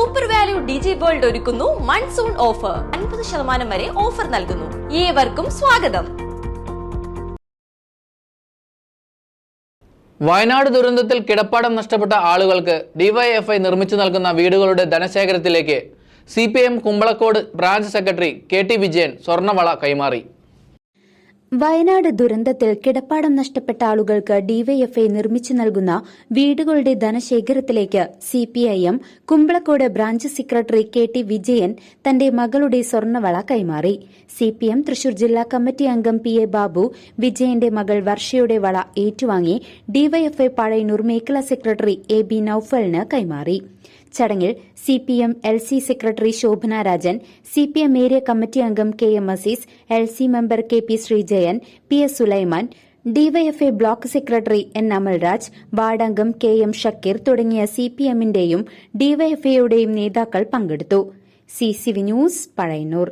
Super value ഡിജി world ഒരുക്കുന്നു. Monsoon offer അൻപത് ശതമാനം വരെ ഓഫർ നൽകുന്നു. ഏവർക്കും സ്വാഗതം. വയനാട് ദുരന്തത്തിൽ കിടപ്പാടം നഷ്ടപ്പെട്ട ആളുകൾക്ക് ഡിവൈഎഫ്ഐ നിർമ്മിച്ചു നൽകുന്ന വീടുകളുടെ ധനശേഖരത്തിലേക്ക് C P M Kumbalakode branch secretary K T Vijayan സ്വർണവള കൈമാറി. വയനാട് ദുരന്തത്തിൽ കിടപ്പാടം നഷ്ടപ്പെട്ട ആളുകൾക്ക് ഡിവൈഎഫ്ഐ നിർമ്മിച്ചു നൽകുന്ന വീടുകളുടെ ധനശേഖരത്തിലേക്ക് CPIM Kumbalakode branch secretary K T Vijayan തന്റെ മകളുടെ സ്വർണവള കൈമാറി. സിപിഎം തൃശൂർ ജില്ലാ കമ്മിറ്റി അംഗം പി എ ബാബു വിജയന്റെ മകൾ വർഷയുടെ വള ഏറ്റുവാങ്ങി ഡിവൈഎഫ്ഐ പഴയന്നൂർ മേഖലാ സെക്രട്ടറി എ ബി നൌഫലിന് കൈമാറി. ചടങ്ങിൽ C P M L C secretary Shobhana Rajan C P M area committee അംഗം K M Azeez L C member K P Sreejayan P S Sulaiman DYFI block secretary N Amalraj വാർഡംഗം K M Shakeer തുടങ്ങിയ C P എമ്മിന്റെയും ഡിവൈഎഫ്ഐയുടെയും നേതാക്കൾ പങ്കെടുത്തു. C C V news Pazhayannur.